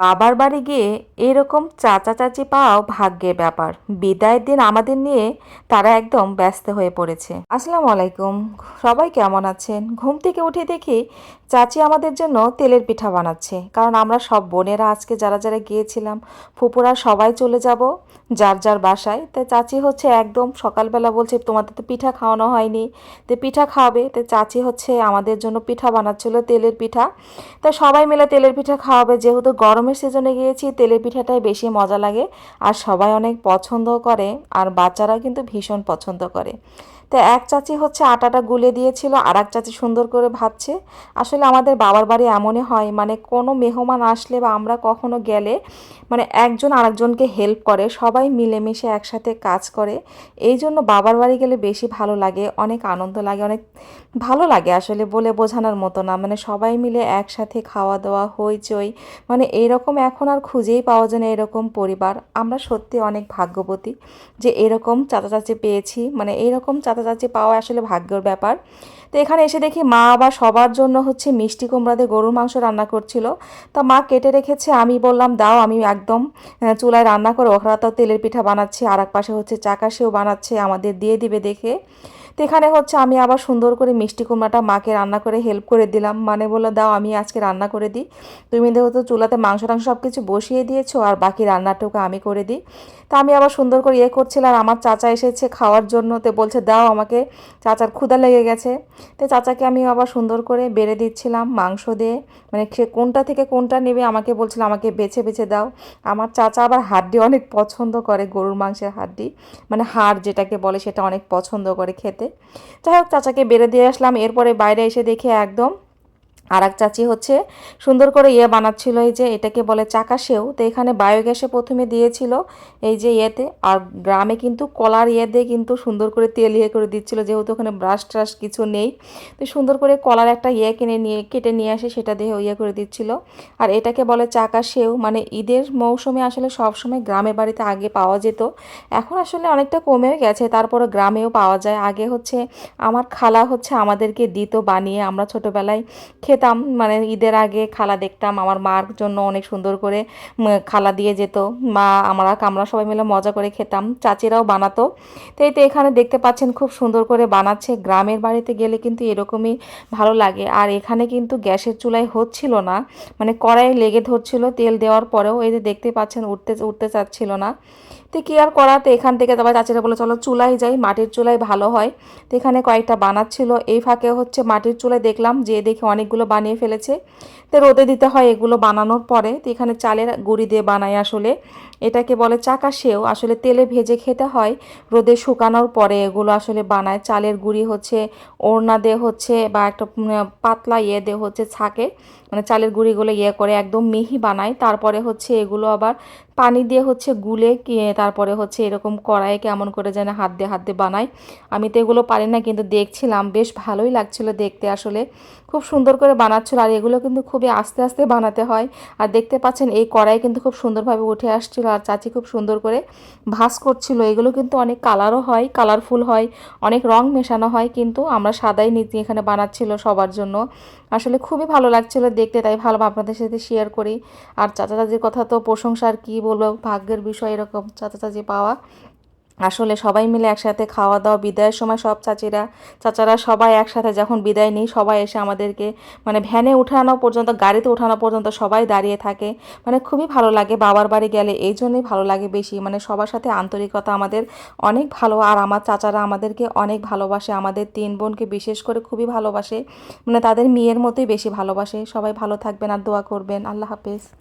বাবার বাড়ি গিয়ে এরকম চাচা চাচি পাওয়াও ভাগ্যের ব্যাপার। বিদায়ের দিন আমাদের নিয়ে তারা একদম ব্যস্ত হয়ে পড়েছে। আসসালামু আলাইকুম। সবাই কেমন আছেন? ঘুম থেকে উঠে দেখি চাচি আমাদের জন্য তেলের পিঠা বানাচ্ছে। কারণ আমরা সব বোনেরা আজকে যারা যারা গিয়েছিলাম, ফুপুরা সবাই চলে যাব যার যার বাসায়। তো চাচি হচ্ছে একদম সকালবেলা বলছে, তোমাদের তো পিঠা খাওয়ানো হয়নি। তো পিঠা খাওয়াবে তো চাচি হচ্ছে আমাদের জন্য পিঠা বানাচ্ছিল তেলের পিঠা। তো সবাই মিলে তেলের পিঠা খাওয়াবে, যেহেতু গরমের সিজনে গিয়েছি, তেলের পিঠাটাই বেশি মজা লাগে। আর সবাই অনেক পছন্দ করে, আর বাচ্চারাও কিন্তু ভীষণ পছন্দ করে। তো এক চাচি হচ্ছে আটাটা গুলে দিয়েছিল আর এক চাচি সুন্দর করে ভাজছে। আসলে আমাদের বাবার বাড়ি এমনই হয় মানে কোনো মেহমান আসলে বা আমরা কখনো গেলে মানে একজন আরেকজনকে হেল্প করে, সবাই মিলেমিশে একসাথে কাজ করে। এই জন্য বাবার বাড়ি গেলে বেশি ভালো লাগে, অনেক আনন্দ লাগে, অনেক ভালো লাগে আসলে বলে বোঝানোর মতো না। মানে সবাই মিলে একসাথে খাওয়া দাওয়া হইচই মানে এইরকম এখন আর খুঁজেই পাওয়া যায় না এরকম পরিবার। আমরা সত্যি অনেক ভাগ্যবতী যে এরকম চাচা চাচি পেয়েছি মানে এইরকম চাচা চাচি পাওয়া আসলে ভাগ্যর ব্যাপার। তো এখানে এসে দেখি মা আবার সবার জন্য হচ্ছে মিষ্টি কুমড়াতে গরুর মাংস রান্না করছিল। তা মা কেটে রেখেছে, আমি বললাম, দাও, আমি একদম চুলায় রান্না করে ওখানে তো তেলের পিঠা বানাচ্ছে আর এক পাশে হচ্ছে চাকাশেও বানাচ্ছে, আমাদের দিয়ে দিবে দেখে। তো এখানে হচ্ছে আমি আবার সুন্দর করে মিষ্টি কুমড়াটা মাকে রান্না করে হেল্প করে দিলাম। মানে বলে, দাও, আমি আজকে রান্না করে দিই। তুমি যেহেতু চুলাতে মাংস টাংস সব কিছু বসিয়ে দিয়েছ, আর বাকি রান্নাটুকু আমি করে দিই। তা আমি আবার সুন্দর করে ইয়ে করছিলাম। আর আমার চাচা এসেছে খাওয়ার জন্য। তো বলছে, দাও, আমাকে চাচার ক্ষুদা লেগে গেছে। তো চাচাকে আমি আবার সুন্দর করে বেড়ে দিচ্ছিলাম মাংস দিয়ে। মানে কোনটা থেকে কোনটা নেবে আমাকে বলছিল, আমাকে বেছে বেছে দাও। আমার চাচা আবার হাড্ডি অনেক পছন্দ করে, গরুর মাংসের হাড্ডি। মানে হাড় যেটাকে বলে, সেটা অনেক পছন্দ করে খেতে। যাই হোক চাচাকে বেড়ে দিয়ে আসলাম। এরপরে বাইরে এসে দেখে একদম আর এক চাচি হচ্ছে, সুন্দর করে ইয়ে বানাচ্ছিল এই যে, এটাকে বলে চাকা সেও। তো এখানে বায়োগ্যাসে প্রথমে দিয়েছিল এই যে ইয়েতে, আর গ্রামে কিন্তু কলার ইয়ে দিয়ে কিন্তু সুন্দর করে তেল ইয়ে করে দিচ্ছিল, যেহেতু ওখানে ব্রাশ ট্রাশ কিছু নেই। তো সুন্দর করে কলার একটা ইয়ে কিনে নিয়ে, কেটে নিয়ে আসে, সেটা দিয়ে ইয়ে করে দিচ্ছিল। আর এটাকে বলে চাকা সেও মানে ঈদের মৌসুমে আসলে সবসময় গ্রামে বাড়িতে আগে পাওয়া যেত। এখন আসলে অনেকটা কমেও গেছে তারপরে গ্রামেও পাওয়া যায়। আগে হচ্ছে, আমার খালা হচ্ছে আমাদেরকে দিত বানিয়ে, আমরা ছোটোবেলায় খেতাম মানে ঈদের আগে খালা দেখতাম, আমার মার জন্য অনেক সুন্দর করে খালা দিয়ে যেত। মা, আমরা আমরা সবাই মিলে মজা করে খেতাম, চাচিরাও বানাতো। তো এই তো এখানে দেখতে পাচ্ছেন খুব সুন্দর করে বানাচ্ছে। গ্রামের বাড়িতে গেলে কিন্তু এরকমই ভালো লাগে। আর এখানে কিন্তু গ্যাসের চুলায় হচ্ছিল না মানে কড়াই লেগে ধরছিল, তেল দেওয়ার পরেও এই যে দেখতে পাচ্ছেন উঠতে উঠতে চাচ্ছিল না। তো কী আর করা তো এখান থেকে তারপর চাচিরা বলে চলো চুলাই যাই, মাটির চুলাই ভালো হয়। তো এখানে কয়েকটা বানাচ্ছিল। এই ফাঁকে হচ্ছে মাটির চুলায় দেখলাম যে দেখে অনেকগুলো বানিয়ে ফেলেছে। তো রোদে দিতে হয় এগুলো বানানোর পরে। তো এখানে চালের গুঁড়ি দিয়ে বানায় আসলে। এটাকে বলে চাকা সেও। আসলে তেলে ভেজে খেতে হয়। রোদে শুকানোর পরে এগুলো আসলে বানায়। চালের গুঁড়ি হচ্ছে, ওড়না দিয়ে হচ্ছে বা একটা পাতলা ইয়ে দিয়ে হচ্ছে ছাকে। মানে চালের গুঁড়িগুলো ইয়ে করে একদম মিহি বানায়। তারপরে হচ্ছে এগুলো আবার পানি দিয়ে হচ্ছে গুলে তারপরে হচ্ছে এরকম কড়াইয়ে কেমন করে যেন হাত দিয়ে হাত দিয়ে বানায়। আমি তো এগুলো পারি না, কিন্তু দেখছিলাম। বেশ ভালোই লাগছিল দেখতে আসলে। খুব সুন্দর করে বানাচ্ছিল আর এগুলো কিন্তু খুবই আস্তে আস্তে বানাতে হয়। আর দেখতে পাচ্ছেন এই কড়াই কিন্তু খুব সুন্দরভাবে উঠে আসছিল আর চাচি খুব সুন্দর করে ভাস করছিল। এগুলো কিন্তু অনেক কালারও হয় কালারফুল হয়, অনেক রং মেশানো হয় কিন্তু আমরা সাদাই নীতি এখানে বানাচ্ছিল সবার জন্য। আসলে খুবই ভালো লাগছিল দেখতে, তাই ভালো আপনাদের সাথে শেয়ার করি। আর চাচা চাচির কথা তো প্রশংসা আর কী বলব, ভাগ্যের বিষয় এরকম চাচা চাচি পাওয়া। আসলে সবাই মিলে একসাথে খাওয়া দাওয়া, বিদায়ের সময় সব চাচিরা, চাচারা সবাই একসাথে যখন বিদায় নিই, সবাই এসে আমাদেরকে মানে ভ্যানে উঠানো পর্যন্ত, গাড়িতে উঠানো পর্যন্ত সবাই দাঁড়িয়ে থাকে। মানে খুবই ভালো লাগে, বাবার বাড়ি গেলে এই জন্যই ভালো লাগে বেশি। মানে সবার সাথে আন্তরিকতা আমাদের অনেক ভালো, আর আমার চাচারা আমাদেরকে অনেক ভালোবাসে, আমাদের তিন বোনকে বিশেষ করে খুবই ভালোবাসে। মানে তাদের মেয়ের মতোই বেশি ভালোবাসে। সবাই ভালো থাকবেন আর দোয়া করবেন। আল্লাহ হাফেজ।